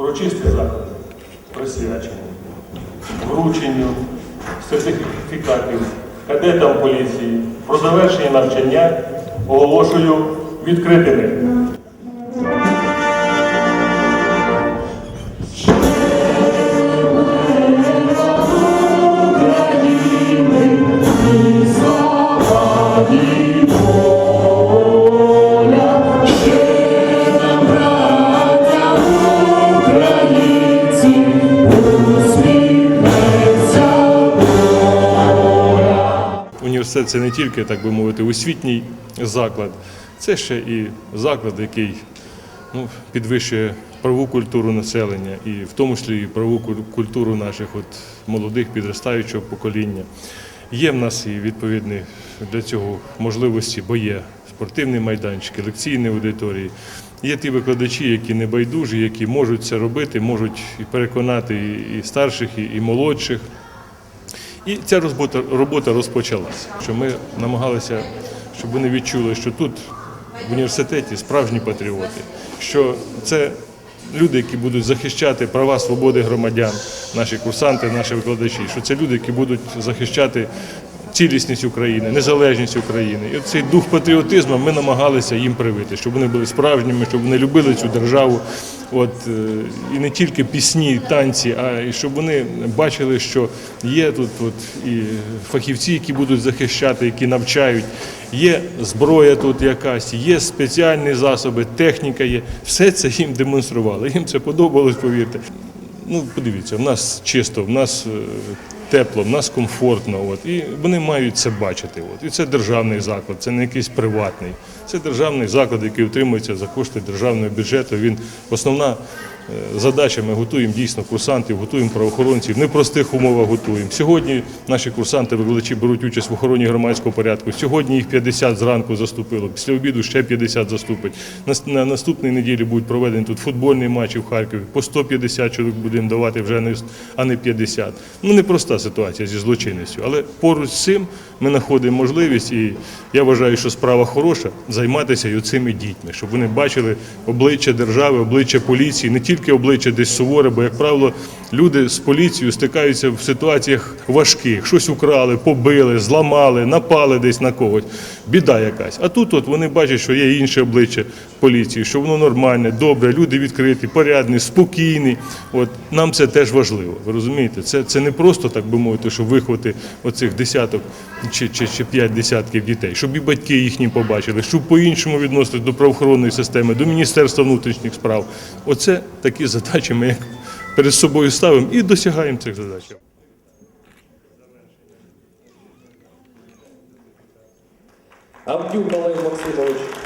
Урочисті заходи присвячені врученню сертифікатів кадетам поліції про завершення навчання оголошую відкритими. Університет це не тільки, так би мовити, освітній заклад, це ще і заклад, який ну, підвищує правову культуру населення, і в тому числі і правову культуру наших от, молодих підростаючого покоління. Є в нас і відповідні для цього можливості, бо є спортивні майданчики, лекційні аудиторії. Є ті викладачі, які не байдужі, які можуть це робити, можуть і переконати і- старших, і молодших. І ця робота, робота розпочалася. Що ми намагалися, щоб вони відчули, що тут в університеті справжні патріоти, що це люди, які будуть захищати права свободи громадян, наші курсанти, наші викладачі, що це люди, які будуть захищати цілісність України, незалежність України. І цей дух патріотизму ми намагалися їм привити, щоб вони були справжніми, щоб вони любили цю державу. От, е, і не тільки пісні, танці, а і щоб вони бачили, що є тут от, і фахівці, які будуть захищати, які навчають, є зброя тут якась, є спеціальні засоби, техніка є. Все це їм демонстрували. Їм це подобалось, повірте. Ну, подивіться, в нас чисто, в нас е, тепло, в нас комфортно. От, і вони мають це бачити. От. І це державний заклад, це не якийсь приватний. Це державний заклад, який утримується за кошти державного бюджету. Він основна задача. Ми готуємо дійсно курсантів, готуємо правоохоронців. В непростих умовах готуємо. Сьогодні наші курсанти, викладачі беруть участь в охороні громадського порядку. Сьогодні їх 50 зранку заступило. Після обіду ще 50 заступить. На, на наступній неділі будуть проведені тут футбольні матчі в Харкові. По 150 чоловік будемо давати вже не, а не 50. Ну непроста ситуація зі злочинністю. Але поруч з цим ми знаходимо можливість, і я вважаю, що справа хороша займатися і цими дітьми, щоб вони бачили обличчя держави, обличчя поліції, не тільки обличчя десь суворе, бо, як правило, люди з поліцією стикаються в ситуаціях важких, щось украли, побили, зламали, напали десь на когось. Біда якась. А тут от вони бачать, що є інше обличчя поліції, що воно нормальне, добре, люди відкриті, порядні, спокійні. От нам це теж важливо. Ви розумієте? Це, це не просто так би мовити, що виховати оцих десяток чи, чи, чи п'ять десятків дітей, щоб і батьки їхні побачили, щоб по-іншому відноситись до правоохоронної системи, до Міністерства внутрішніх справ. Оце такі задачі ми як перед собою ставимо і досягаємо цих задач. Авдюк Олег Максимович.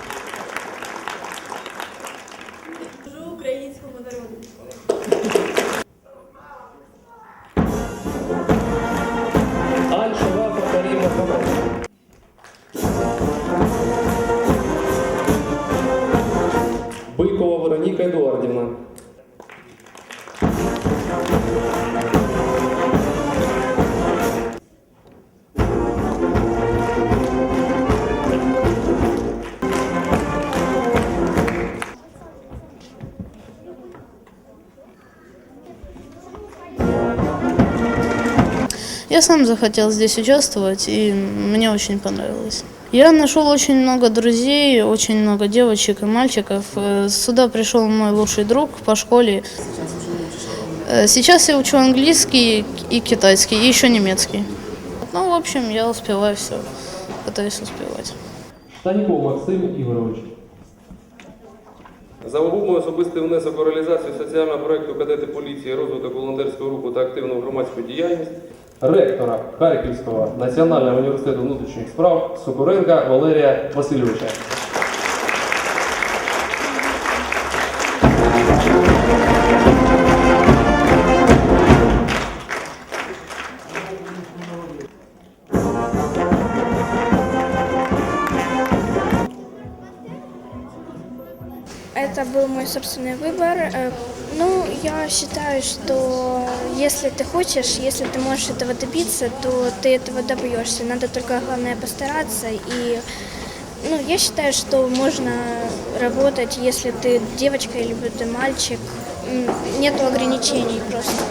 Я сам захотел здесь участвовать, и мне очень понравилось. Я нашел очень много друзей, очень много девочек и мальчиков. Э, Сюда пришел мой лучший друг по школе. Э, Сейчас я учу английский и китайский, и еще немецкий. Ну, в общем, я успеваю все, пытаюсь успевать. Штаньков Максим Ігорович. Зауважуємо особистий внесок у реалізацію соціального проєкту кадети поліції, розвиток волонтерського руху та активну громадську діяльність. Ректора Харківського національного університету внутрішніх справ Сокоренка Валерія Васильовича. Это был мой собственный выбор. Э, Ну, я считаю, что если ты хочешь, если ты можешь этого добиться, то ты этого добьешься. Надо только, главное, постараться. И ну, я считаю, что можно работать, если ты девочка или ты мальчик. м, нету ограничений просто.